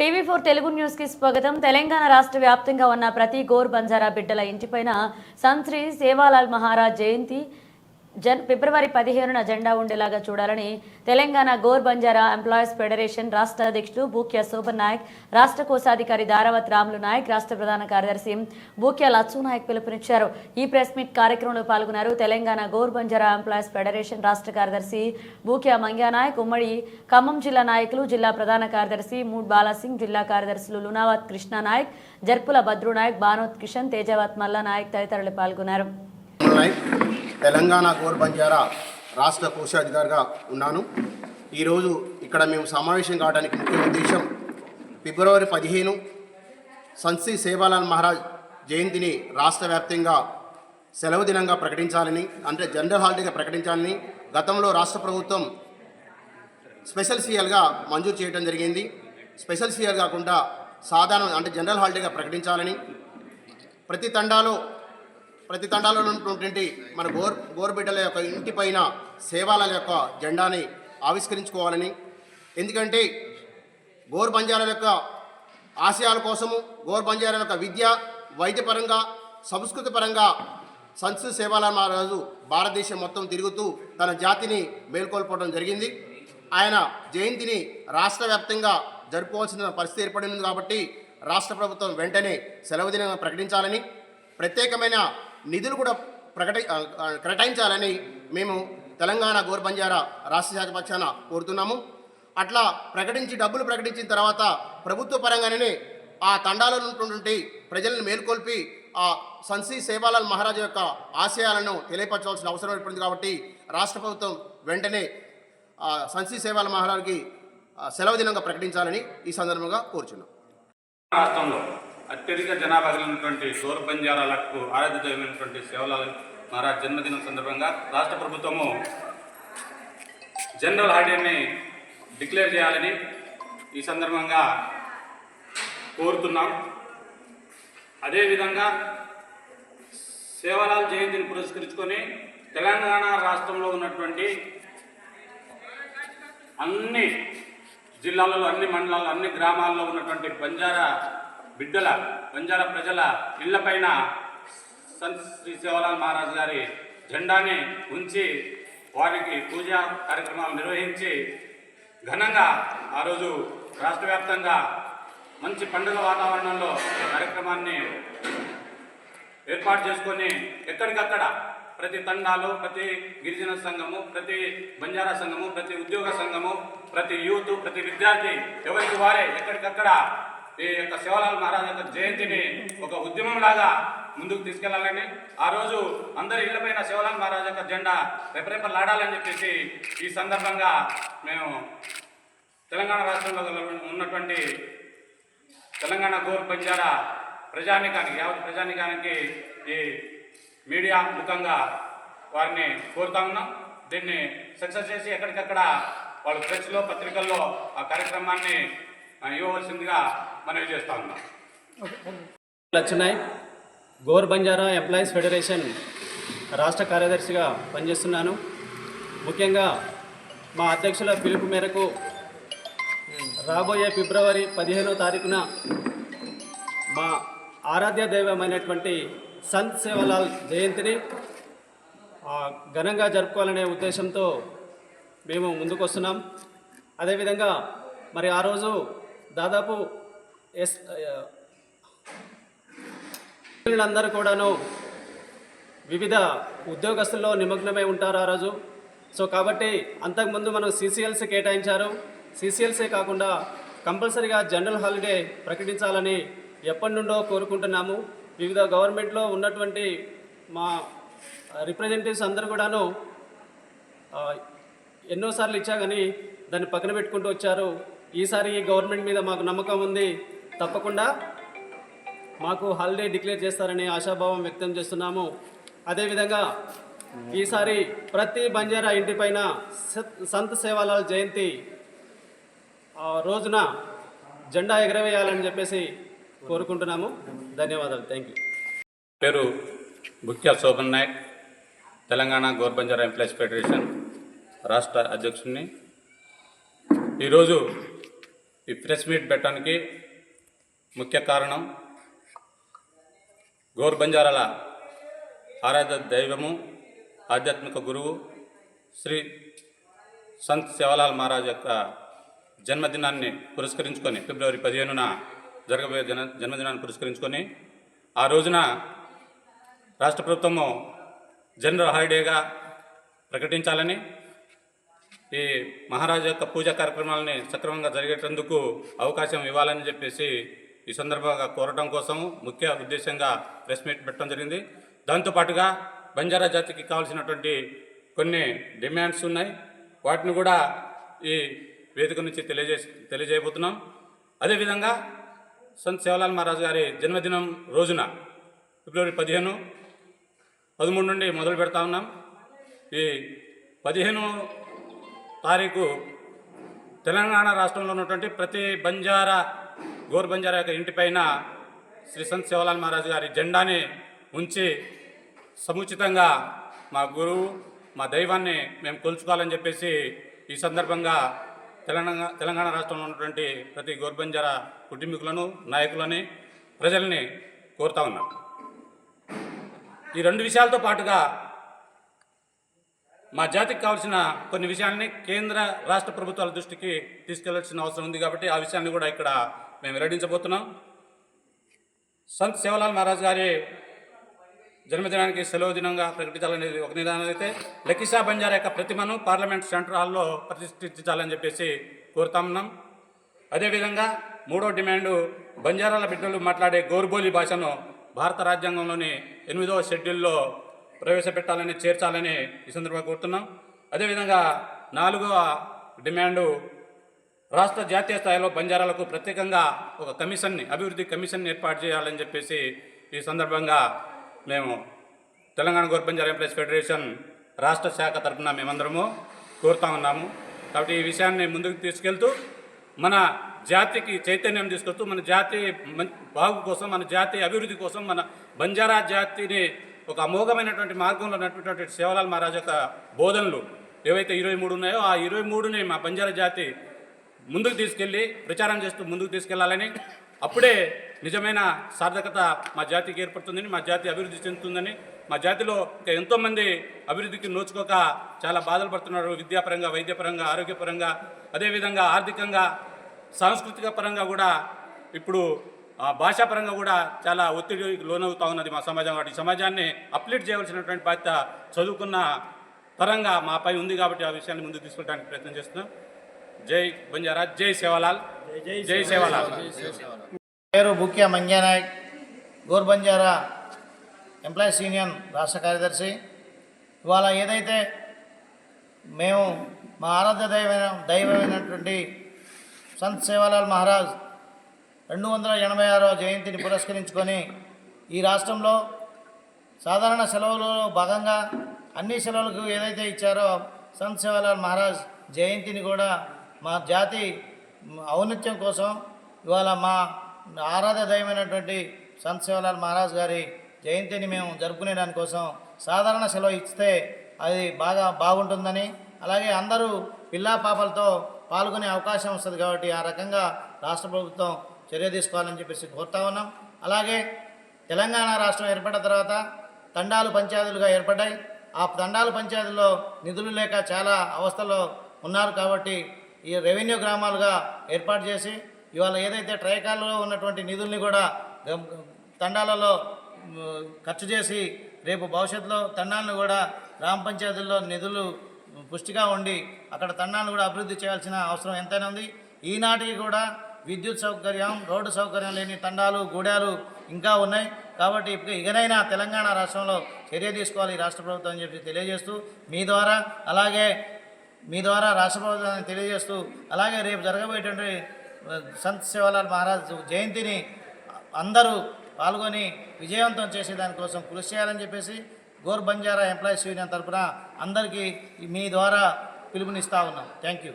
TV four Telugu న్యూస్కి స్వాగతం. తెలంగాణ రాష్ట్ర వ్యాప్తంగా ఉన్న ప్రతి గోర్ బంజారా బిడ్డల ఇంటిపైన సంశ్రీ సేవాలాల్ మహారాజ్ జయంతి. జన్ ఫిబ్రవరి పదిహేనున జెండా ఉండేలాగా చూడాలని తెలంగాణ గోర్ బంజారా ఎంప్లాయీస్ ఫెడరేషన్ రాష్ట్ర అధ్యక్షుడు బూక్య శోభన్ నాయక్ రాష్ట్ర కోశాధికారి దారావత్ రాములు నాయక్ రాష్ట్ర ప్రధాన కార్యదర్శి బూక్య లచ్చు నాయక్ పిలుపునిచ్చారు. ఈ ప్రెస్ మీట్ కార్యక్రమంలో పాల్గొన్నారు తెలంగాణ గోర్ బంజారా ఎంప్లాయీస్ ఫెడరేషన్ రాష్ట్ర కార్యదర్శి బూక్య మంగ్యా నాయక్ ఉమ్మడి ఖమ్మం జిల్లా నాయకులు జిల్లా ప్రధాన కార్యదర్శి మూడ్ బాలాసింగ్ జిల్లా కార్యదర్శులు లునావత్ కృష్ణ నాయక్ జర్పుల భద్రు నాయక్ భానోత్ కిషన్ తేజవత్ మల్ల నాయక్ తదితరులు పాల్గొన్నారు. తెలంగాణ గోర్ బంజారా రాష్ట్ర కోశాధికారిగా ఉన్నాను. ఈరోజు ఇక్కడ మేము సమావేశం కావడానికి ముఖ్య ఉద్దేశం ఫిబ్రవరి పదిహేను సంశ్రీ సేవాలాల్ మహారాజ్ జయంతిని రాష్ట్ర వ్యాప్తంగా సెలవు దినంగా ప్రకటించాలని అంటే జనరల్ హాలిడేగా ప్రకటించాలని గతంలో రాష్ట్ర ప్రభుత్వం స్పెషల్ సీఎల్గా మంజూరు చేయడం జరిగింది. స్పెషల్ సీఎల్ కాకుండా సాధారణ అంటే జనరల్ హాలిడేగా ప్రకటించాలని ప్రతి తండాలో ప్రతి తండాలో ఉన్నటువంటి మన గోర్ గోర్బిడ్డల యొక్క ఇంటి పైన సేవాల యొక్క జెండాని ఆవిష్కరించుకోవాలని. ఎందుకంటే గోర్ బంజారాల యొక్క ఆశయాల కోసము గోర్ బంజారాల యొక్క విద్య వైద్యపరంగా సంస్కృతి పరంగా సంస్కృతి సేవాల మహారాజు భారతదేశం మొత్తం తిరుగుతూ తన జాతిని మేల్కొల్పడం జరిగింది. ఆయన జయంతిని రాష్ట్ర వ్యాప్తంగా జరుపుకోవాల్సిన పరిస్థితి ఏర్పడింది కాబట్టి రాష్ట్ర ప్రభుత్వం వెంటనే సెలవు దినంగా ప్రకటించాలని ప్రత్యేకమైన నిధులు కూడా ప్రకటి కేటాయించాలని మేము తెలంగాణ గోర్ బంజారా రాష్ట్ర శాఖ పక్షాన కోరుతున్నాము. అట్లా ప్రకటించి డబ్బులు ప్రకటించిన తర్వాత ప్రభుత్వ పరంగానే ఆ తండాలో ఉన్నటువంటి ప్రజలను మేల్కొల్పి ఆ సంశ్రీ సేవాలాల్ మహారాజు యొక్క ఆశయాలను తెలియపరచవలసిన అవసరం ఏర్పడింది కాబట్టి రాష్ట్ర ప్రభుత్వం వెంటనే ఆ సంశ్రీ సేవాల మహారాజుకి సెలవు దినంగా ప్రకటించాలని ఈ సందర్భంగా కోరుచున్నాం. రాష్ట్రంలో అత్యధిక జనాభా కలిగినటువంటి సోర్ బంజారాలకు ఆరాధ్య దైవమైనటువంటి సేవలాల్ మహారాజ్ జన్మదినం సందర్భంగా రాష్ట్ర ప్రభుత్వము జనరల్ హాలిడేని డిక్లేర్ చేయాలని ఈ సందర్భంగా కోరుతున్నాం. అదేవిధంగా సేవలాల్ జయంతిని పురస్కరించుకొని తెలంగాణ రాష్ట్రంలో ఉన్నటువంటి అన్ని జిల్లాలలో అన్ని మండలాల్లో అన్ని గ్రామాల్లో ఉన్నటువంటి బంజారా బిడ్డల బంజారా ప్రజల ఇళ్ళపైన సంత్ శ్రీ సేవలాల్ మహారాజ్ గారి జెండాని ఉంచి వారికి పూజా కార్యక్రమాలు నిర్వహించి ఘనంగా ఆ రోజు రాష్ట్ర వ్యాప్తంగా మంచి పండుగ వాతావరణంలో కార్యక్రమాన్ని ఏర్పాటు చేసుకొని ఎక్కడికక్కడ ప్రతి తండాలు ప్రతి గిరిజన సంఘము ప్రతి బంజారా సంఘము ప్రతి ఉద్యోగ సంఘము ప్రతి యూత్ ప్రతి విద్యార్థి ఎవరికి వారే ఎక్కడికక్కడ ఈ యొక్క శివలాల్ మహారాజ్ యొక్క జయంతిని ఒక ఉద్యమంలాగా ముందుకు తీసుకెళ్ళాలని ఆ రోజు అందరి ఇళ్ళపైన శివలాల్ మహారాజ్ యొక్క జెండా రెపరెపలాడాలని చెప్పేసి ఈ సందర్భంగా మేము తెలంగాణ రాష్ట్రంలో ఉన్నటువంటి తెలంగాణ గోర్ పంజారా ప్రజానికానికి యావత్ ప్రజానికానికి ఈ మీడియా ముఖంగా వారిని కోరుతా ఉన్నాం. దీన్ని సక్సెస్ చేసి ఎక్కడికక్కడ వాళ్ళు ప్రెస్లో పత్రికల్లో ఆ కార్యక్రమాన్ని ఇవ్వవలసిందిగా మనవి చేస్తా ఉన్నాం. లచ్చునాయ్ గోర్ బంజారా ఎంప్లాయీస్ ఫెడరేషన్ రాష్ట్ర కార్యదర్శిగా పనిచేస్తున్నాను. ముఖ్యంగా మా అధ్యక్షుల పిలుపు మేరకు రాబోయే ఫిబ్రవరి పదిహేనో తారీఖున మా ఆరాధ్య దైవమైనటువంటి సంత్ సేవలాల్ జయంతిని ఘనంగా జరుపుకోవాలనే ఉద్దేశంతో మేము ముందుకు వస్తున్నాం అదేవిధంగా మరి ఆ రోజు దాదాపు ఎస్ అందరూ కూడాను వివిధ ఉద్యోగస్తుల్లో నిమగ్నమై ఉంటారు ఆ రోజు. సో కాబట్టి అంతకుముందు మనం సీసీఎల్సీ కేటాయించారు. సీసీఎల్సీ కాకుండా కంపల్సరీగా జనరల్ హాలిడే ప్రకటించాలని ఎప్పటి నుండో కోరుకుంటున్నాము. వివిధ గవర్నమెంట్లో ఉన్నటువంటి మా రిప్రజెంటేటివ్స్ అందరూ కూడాను ఎన్నోసార్లు ఇచ్చా కానీ దాన్ని పక్కన పెట్టుకుంటూ వచ్చారు. ఈసారి ఈ గవర్నమెంట్ మీద మాకు నమ్మకం ఉంది. తప్పకుండా మాకు హాలిడే డిక్లేర్ చేస్తారని ఆశాభావం వ్యక్తం చేస్తున్నాము. అదేవిధంగా ఈసారి ప్రతి బంజారా ఇంటిపైన సత్- సంత్ సేవాలాల్ జయంతి రోజున జెండా ఎగరవేయాలని చెప్పేసి కోరుకుంటున్నాము. ధన్యవాదాలు. థ్యాంక్ యూ పేరు బుక్యా శోభన్ నాయక్ తెలంగాణ గోర్బంజారా ఎంప్లాయీస్ ఫెడరేషన్ రాష్ట్ర అధ్యక్షుడిని ఈరోజు ఈ ప్రెస్ మీట్ పెట్టడానికి ముఖ్య కారణం గోర్ బంజారాల ఆరాధ్య దైవము ఆధ్యాత్మిక గురువు శ్రీ సంత్ సేవలాల్ మహారాజ్ యొక్క జన్మదినాన్ని పురస్కరించుకొని ఫిబ్రవరి పదిహేనున జరగబోయే జన జన్మదినాన్ని పురస్కరించుకొని ఆ రోజున రాష్ట్ర ప్రభుత్వము జనరల్ హాలిడేగా ప్రకటించాలని ఈ మహారాజు యొక్క పూజా కార్యక్రమాలని సక్రమంగా జరిగేటందుకు అవకాశం ఇవ్వాలని చెప్పేసి ఈ సందర్భంగా కోరటం కోసం ముఖ్య ఉద్దేశంగా ప్రెస్ మీట్ పెట్టడం జరిగింది. దాంతోపాటుగా బంజారా జాతికి కావాల్సినటువంటి కొన్ని డిమాండ్స్ ఉన్నాయి. వాటిని కూడా ఈ వేదిక నుంచి తెలియజే తెలియజేయబోతున్నాం. అదేవిధంగా సంత్ సేవలాల్ మహారాజు గారి జన్మదినం రోజున ఫిబ్రవరి పదిహేను పదమూడు నుండి మొదలు పెడతా ఉన్నాం. ఈ పదిహేను తారీఖు తెలంగాణ రాష్ట్రంలో ఉన్నటువంటి ప్రతి బంజారా గోరుబంజార యొక్క ఇంటిపైన శ్రీ సంత్ శివలాల్ మహారాజు గారి జెండాని ఉంచి సముచితంగా మా గురువు మా దైవాన్ని మేము కొలుచుకోవాలని చెప్పేసి ఈ సందర్భంగా తెలంగాణ తెలంగాణ రాష్ట్రంలో ఉన్నటువంటి ప్రతి గోర్బంజార కుటుంబీకులను నాయకులని ప్రజల్ని కోరుతా ఉన్నాం. ఈ రెండు విషయాలతో పాటుగా మా జాతికి కావాల్సిన కొన్ని విషయాల్ని కేంద్ర రాష్ట్ర ప్రభుత్వాల దృష్టికి తీసుకెళ్ళాల్సిన అవసరం ఉంది కాబట్టి ఆ విషయాన్ని కూడా ఇక్కడ మేము వెల్లడించబోతున్నాం సంత్ సేవలాల్ మహారాజ్ గారి జన్మదినానికి సెలవు దినంగా ప్రకటించాలనేది ఒక నిదానం అయితే లకిసా బంజారా యొక్క ప్రతిమను పార్లమెంట్ సెంటర్ హాల్లో ప్రతిష్ఠించాలని చెప్పేసి కోరుతామున్నాం అదేవిధంగా మూడో డిమాండు బంజారాల బిడ్డలు మాట్లాడే గోర్బోలి భాషను భారత రాజ్యాంగంలోని ఎనిమిదవ షెడ్యూల్లో ప్రవేశపెట్టాలని చేర్చాలని ఈ సందర్భంగా కోరుతున్నాం. అదేవిధంగా నాలుగవ డిమాండు రాష్ట్ర జాతీయ స్థాయిలో బంజారాలకు ప్రత్యేకంగా ఒక కమిషన్ని అభివృద్ధి కమిషన్ని ఏర్పాటు చేయాలని చెప్పేసి ఈ సందర్భంగా మేము తెలంగాణ గోర్ బంజారా ఎంప్లాయీస్ ఫెడరేషన్ రాష్ట్ర శాఖ తరఫున మేమందరము కోరుతా ఉన్నాము. కాబట్టి ఈ విషయాన్ని ముందుకు తీసుకెళ్తూ మన జాతికి చైతన్యం తీసుకొస్తూ మన జాతి బాగు కోసం మన జాతి అభివృద్ధి కోసం మన బంజారా జాతిని ఒక అమోఘమైనటువంటి మార్గంలో నడిపినటువంటి సేవలాల్ మహారాజ్ యొక్క బోధనలు ఏవైతే ఇరవై మూడు ఉన్నాయో ఆ ఇరవై మూడుని మా బంజారా జాతి ముందుకు తీసుకెళ్ళి ప్రచారం చేస్తూ ముందుకు తీసుకెళ్ళాలని అప్పుడే నిజమైన సార్థకత మా జాతికి ఏర్పడుతుందని మా జాతి అభివృద్ధి చెందుతుందని మా జాతిలో ఇంకా ఎంతోమంది అభివృద్ధికి నోచుకోక చాలా బాధలు పడుతున్నారు. విద్యాపరంగా వైద్యపరంగా ఆరోగ్యపరంగా అదేవిధంగా ఆర్థికంగా సాంస్కృతిక పరంగా కూడా ఇప్పుడు ఆ, భాషాపరంగా కూడా చాలా ఒత్తిడికి లోనవుతా ఉన్నది మా సమాజం. కాబట్టి సమాజాన్ని అప్లీట్ చేయవలసినటువంటి బాధ్యత చదువుకున్న పరంగా మాపై ఉంది కాబట్టి ఆ విషయాన్ని ముందుకు తీసుకెళ్ళడానికి ప్రయత్నం చేస్తున్నాం. జై బంజారా జై సేవాలాల్. జై సేవాలాల్. పేరు బుక్య మంజానాయక్ గోర్ బంజారా ఎంప్లాయీస్ యూనియన్ రాష్ట్ర కార్యదర్శి. ఇవాళ ఏదైతే మేము మా ఆరాధ్య దైవమైన దైవమైనటువంటి సంత్ సేవాలాల్ మహారాజ్ రెండు వందల ఎనభై ఆరో జయంతిని పురస్కరించుకొని ఈ రాష్ట్రంలో సాధారణ సెలవులలో భాగంగా అన్ని సెలవులకు ఏదైతే ఇచ్చారో సంత్ సేవాలాల్ మహారాజ్ జయంతిని కూడా మా జాతి ఔన్నత్యం కోసం ఇవాళ మా ఆరాధ దైవమైనటువంటి సంత్ సేవాలాల్ మహారాజ్ గారి జయంతిని మేము జరుపుకునే దానికోసం సాధారణ సెలవు ఇస్తే అది బాగా బాగుంటుందని అలాగే అందరూ పిల్లా పాపలతో పాల్గొనే అవకాశం వస్తుంది కాబట్టి ఆ రకంగా రాష్ట్ర ప్రభుత్వం చర్య తీసుకోవాలని చెప్పేసి కోరుతా ఉన్నాం. అలాగే తెలంగాణ రాష్ట్రం ఏర్పడిన తర్వాత తండాలు పంచాయతీలుగా ఏర్పడ్డాయి. ఆ తండాలు పంచాయతీల్లో నిధులు లేక చాలా అవస్థలో ఉన్నారు కాబట్టి ఈ రెవెన్యూ గ్రామాలుగా ఏర్పాటు చేసి ఇవాళ ఏదైతే ట్రైకాల్లో ఉన్నటువంటి నిధుల్ని కూడా తండాలలో ఖర్చు చేసి రేపు భవిష్యత్తులో తండాలను కూడా గ్రామ పంచాయతీల్లో నిధులు పుష్టిగా ఉండి అక్కడ తండాలను కూడా అభివృద్ధి చేయాల్సిన అవసరం ఎంతైనా ఉంది. ఈనాటికి కూడా విద్యుత్ సౌకర్యం రోడ్డు సౌకర్యం లేని తండాలు గూడాలు ఇంకా ఉన్నాయి. కాబట్టి ఇప్పుడు ఇకనైనా తెలంగాణ రాష్ట్రంలో చర్య తీసుకోవాలి ఈ రాష్ట్ర ప్రభుత్వం అని చెప్పి తెలియజేస్తూ మీ ద్వారా అలాగే మీ ద్వారా రాష్ట్ర ప్రభుత్వాన్ని తెలియజేస్తూ అలాగే రేపు జరగబోయేటువంటి సంత్ శివలాల్ మహారాజ్ జయంతిని అందరూ పాల్గొని విజయవంతం చేసే దానికోసం కృషి చేయాలని చెప్పేసి గోర్ బంజారా ఎంప్లాయీస్ యూనియన్ తరపున అందరికీ మీ ద్వారా పిలుపునిస్తా ఉన్నాం. Thank you.